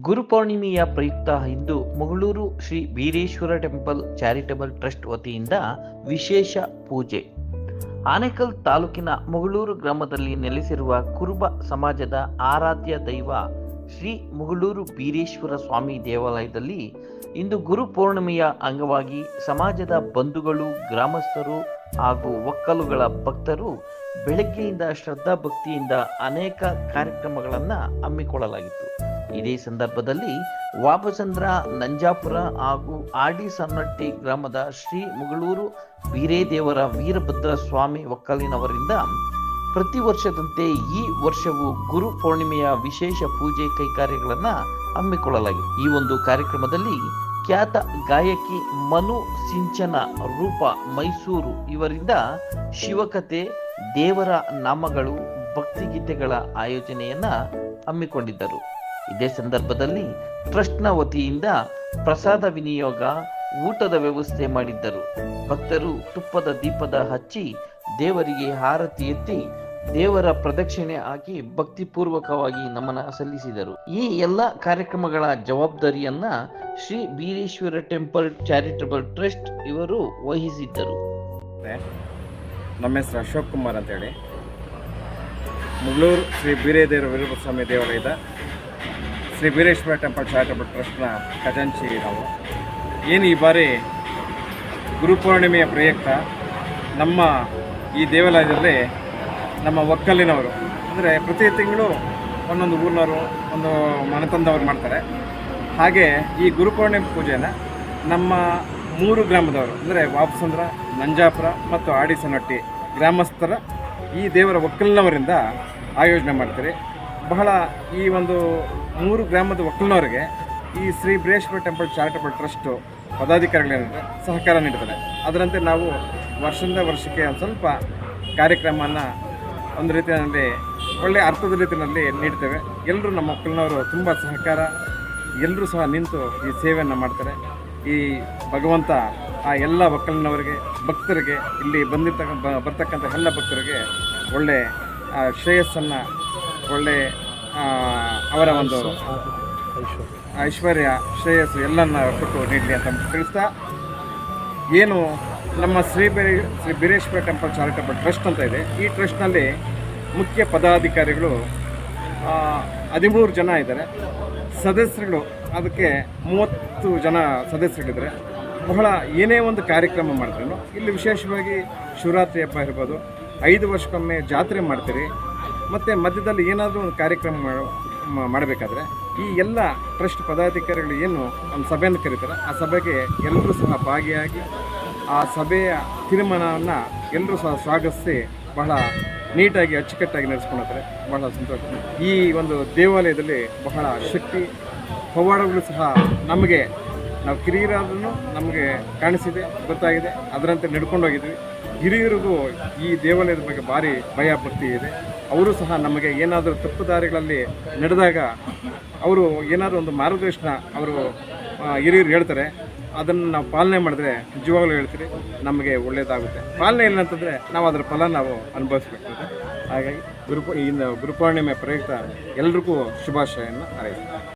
ಗುರುಪೌರ್ಣಿಮೆಯ ಪ್ರಯುಕ್ತ ಇಂದು Mangaluru Shri Veereshwara temple charitable trust ವತಿಯಿಂದ ವಿಶೇಷ ಪೂಜೆ. ಆನೇಕಲ್ ತಾಲೂಕಿನ ಮುಗಳೂರು ಗ್ರಾಮದಲ್ಲಿ ನೆಲೆಸಿರುವ ಕುರುಬ ಸಮಾಜದ ಆರಾಧ್ಯ ದೈವ ಶ್ರೀ ಮುಗಳೂರು ಬೀರೇಶ್ವರ ಸ್ವಾಮಿ ದೇವಾಲಯದಲ್ಲಿ ಇಂದು ಗುರು ಪೌರ್ಣಿಮೆಯ ಅಂಗವಾಗಿ ಸಮಾಜದ ಬಂಧುಗಳು, ಗ್ರಾಮಸ್ಥರು ಹಾಗೂ ಒಕ್ಕಲುಗಳ ಭಕ್ತರು ಬೆಳಗ್ಗೆಯಿಂದ ಶ್ರದ್ಧಾ ಭಕ್ತಿಯಿಂದ ಅನೇಕ ಕಾರ್ಯಕ್ರಮಗಳನ್ನು ಹಮ್ಮಿಕೊಳ್ಳಲಾಗಿತ್ತು. ಇದೇ ಸಂದರ್ಭದಲ್ಲಿ ವಾಪಚಂದ್ರ ನಂಜಾಪುರ ಹಾಗೂ ಆಡಿ ಸನ್ನಟ್ಟಿ ಗ್ರಾಮದ ಶ್ರೀ ಮುಗಳೂರು ವೀರೇದೇವರ ವೀರಭದ್ರ ಸ್ವಾಮಿ ಒಕ್ಕಲಿನವರಿಂದ ಪ್ರತಿ ವರ್ಷದಂತೆ ಈ ವರ್ಷವೂ ಗುರು ಪೌರ್ಣಿಮೆಯ ವಿಶೇಷ ಪೂಜೆ ಕೈಕಾರ್ಯಗಳನ್ನು ಹಮ್ಮಿಕೊಳ್ಳಲಾಗಿದೆ. ಈ ಒಂದು ಕಾರ್ಯಕ್ರಮದಲ್ಲಿ ಖ್ಯಾತ ಗಾಯಕಿ ಮನು ಸಿಂಚನ ರೂಪ ಮೈಸೂರು ಇವರಿಂದ ಶಿವಕತೆ, ದೇವರ ನಾಮಗಳು, ಭಕ್ತಿಗೀತೆಗಳ ಆಯೋಜನೆಯನ್ನ ಹಮ್ಮಿಕೊಂಡಿದ್ದರು. ಇದೇ ಸಂದರ್ಭದಲ್ಲಿ ಟ್ರಸ್ಟ್ನ ವತಿಯಿಂದ ಪ್ರಸಾದ ವಿನಿಯೋಗ ಊಟದ ವ್ಯವಸ್ಥೆ ಮಾಡಿದ್ದರು. ಭಕ್ತರು ತುಪ್ಪದ ದೀಪದ ಹಚ್ಚಿ ದೇವರಿಗೆ ಹಾರತಿ ಎತ್ತಿ ದೇವರ ಪ್ರದಕ್ಷಿಣೆ ಹಾಕಿ ಭಕ್ತಿಪೂರ್ವಕವಾಗಿ ನಮನ ಸಲ್ಲಿಸಿದರು. ಈ ಎಲ್ಲ ಕಾರ್ಯಕ್ರಮಗಳ ಜವಾಬ್ದಾರಿಯನ್ನ Shri Beereshwara temple charitable trust ಇವರು ವಹಿಸಿದ್ದರು. ನಮ್ಮ ಹೆಸರು ಅಶೋಕ್ ಕುಮಾರ್ ಅಂತೇಳಿ. ಮುಗಳೂರು ಶ್ರೀ ಬೀರೇದೇವರ ವೀರಭದ್ರ ಸ್ವಾಮಿ ದೇವಾಲಯದ ಶ್ರೀ ವೀರೇಶ್ವರ ಟೆಂಪಲ್ ಚಾರಿಟಬಲ್ ಟ್ರಸ್ಟ್ನ ಖಜಾಂಚಿ ನಾವು ಏನು ಈ ಬಾರಿ ಗುರುಪೂರ್ಣಿಮೆಯ ಪ್ರಯುಕ್ತ ನಮ್ಮ ಈ ದೇವಾಲಯದಲ್ಲಿ ನಮ್ಮ ಒಕ್ಕಲಿನವರು, ಅಂದರೆ ಪ್ರತಿ ತಿಂಗಳು ಒಂದೊಂದು ಊರಿನವರು, ಒಂದು ಮನತಂದವರು ಮಾಡ್ತಾರೆ. ಹಾಗೆ ಈ ಗುರುಪೂರ್ಣಿಮೆ ಪೂಜೆನ ನಮ್ಮ ಮೂರು ಗ್ರಾಮದವರು, ಅಂದರೆ ವಾಪಸಂದ್ರ, ನಂಜಾಪುರ ಮತ್ತು ಆಡಿಸನಟ್ಟಿ ಗ್ರಾಮಸ್ಥರ ಈ ದೇವರ ಒಕ್ಕಲಿನವರಿಂದ ಆಯೋಜನೆ ಮಾಡ್ತಾರೆ. ಬಹಳ ಈ ಒಂದು ಮೂರು ಗ್ರಾಮದ ಒಕ್ಕಲಿನವರಿಗೆ ಈ Shri Brihaeshwara temple charitable trust ಪದಾಧಿಕಾರಿಗಳೇನಿದೆ ಸಹಕಾರ ನೀಡ್ತಾರೆ ಅದರಂತೆ ನಾವು ವರ್ಷದಿಂದ ವರ್ಷಕ್ಕೆ ಒಂದು ಸ್ವಲ್ಪ ಕಾರ್ಯಕ್ರಮವನ್ನು ಒಂದು ರೀತಿಯಲ್ಲಿ ಒಳ್ಳೆಯ ಅರ್ಥದ ರೀತಿಯಲ್ಲಿ ನೀಡ್ತೇವೆ. ಎಲ್ಲರೂ ನಮ್ಮ ಮಕ್ಕಳನ್ನವರು ತುಂಬ ಸಹಕಾರ ಎಲ್ಲರೂ ಸಹ ನಿಂತು ಈ ಸೇವೆಯನ್ನು ಮಾಡ್ತಾರೆ. ಈ ಭಗವಂತ ಆ ಎಲ್ಲ ಒಕ್ಕಲಿನವರಿಗೆ, ಭಕ್ತರಿಗೆ, ಇಲ್ಲಿ ಬಂದಿರ್ತಕ್ಕ ಬರ್ತಕ್ಕಂಥ ಎಲ್ಲ ಭಕ್ತರಿಗೆ ಒಳ್ಳೆ ಶ್ರೇಯಸ್ಸನ್ನು, ಒಳ್ಳೆ ಅವರ ಒಂದು ಐಶ್ವರ್ಯ, ಶ್ರೇಯಸ್ಸು ಎಲ್ಲನ್ನ ಕೊಟ್ಟು ನೀಡಲಿ ಅಂತ ತಿಳಿಸ್ತಾ, ಏನು ನಮ್ಮ ಶ್ರೀ ಬೇರೆ, Shri Beereshwara temple charitable trust ಅಂತ ಇದೆ. ಈ ಟ್ರಸ್ಟ್ನಲ್ಲಿ ಮುಖ್ಯ ಪದಾಧಿಕಾರಿಗಳು ಹದಿಮೂರು ಜನ ಇದ್ದಾರೆ. ಸದಸ್ಯರುಗಳು, ಅದಕ್ಕೆ ಮೂವತ್ತು ಜನ ಸದಸ್ಯರಿದ್ದಾರೆ. ಬಹಳ ಏನೇ ಒಂದು ಕಾರ್ಯಕ್ರಮ ಮಾಡಿದ್ರು ಇಲ್ಲಿ ವಿಶೇಷವಾಗಿ ಶಿವರಾತ್ರಿ ಹಬ್ಬ ಇರ್ಬೋದು, ಐದು ವರ್ಷಕ್ಕೊಮ್ಮೆ ಜಾತ್ರೆ ಮಾಡ್ತೀರಿ ಮತ್ತು ಮಧ್ಯದಲ್ಲಿ ಏನಾದರೂ ಒಂದು ಕಾರ್ಯಕ್ರಮ ಮಾಡು- ಮಾಡಬೇಕಾದ್ರೆ ಈ ಎಲ್ಲ ಟ್ರಸ್ಟ್ ಪದಾಧಿಕಾರಿಗಳು ಏನು ಒಂದು ಸಭೆಯನ್ನು ಕರೀತಾರೆ ಆ ಸಭೆಗೆ ಎಲ್ಲರೂ ಸಹ ಭಾಗಿಯಾಗಿ ಆ ಸಭೆಯ ತೀರ್ಮಾನವನ್ನು ಎಲ್ಲರೂ ಸಹ ಸ್ವಾಗತಿಸಿ ಬಹಳ ನೀಟಾಗಿ ಅಚ್ಚುಕಟ್ಟಾಗಿ ನಡೆಸ್ಕೊಳ್ತಾರೆ ಬಹಳ ಸಂತೋಷ. ಈ ಒಂದು ದೇವಾಲಯದಲ್ಲಿ ಬಹಳ ಶಕ್ತಿ, ಪವಾಡಗಳು ಸಹ ನಮಗೆ, ನಾವು ಕಿರಿಯರಾದ್ರೂ ನಮಗೆ ಕಾಣಿಸಿದೆ, ಗೊತ್ತಾಗಿದೆ, ಅದರಂತೆ ನಡ್ಕೊಂಡು ಹೋಗಿದ್ವಿ. ಹಿರಿಯರಿಗೂ ಈ ದೇವಾಲಯದ ಬಗ್ಗೆ ಭಾರಿ ಭಯ ಭಕ್ತಿ ಇದೆ. ಅವರು ಸಹ ನಮಗೆ ಏನಾದರೂ ತಪ್ಪು ದಾರಿಗಳಲ್ಲಿ ನಡೆದಾಗ ಅವರು ಏನಾದರೂ ಒಂದು ಮಾರ್ಗದರ್ಶನ ಅವರು ಹಿರಿಯರು ಹೇಳ್ತಾರೆ, ಅದನ್ನು ನಾವು ಪಾಲನೆ ಮಾಡಿದ್ರೆ ನಿಜವಾಗ್ಲೂ ಹೇಳ್ತೀರಿ, ನಮಗೆ ಒಳ್ಳೆಯದಾಗುತ್ತೆ. ಪಾಲನೆ ಇಲ್ಲ ಅಂತಂದರೆ ನಾವು ಅದರ ಫಲ ನಾವು ಅನುಭವಿಸ್ಬೇಕಾಗುತ್ತೆ ಹಾಗಾಗಿ ಗುರು ಈ ಗುರುಪೂರ್ಣಿಮೆ ಪ್ರಯುಕ್ತ ಎಲ್ರಿಗೂ ಶುಭಾಶಯವನ್ನು ಹಾರೈಸ್ತೀನಿ.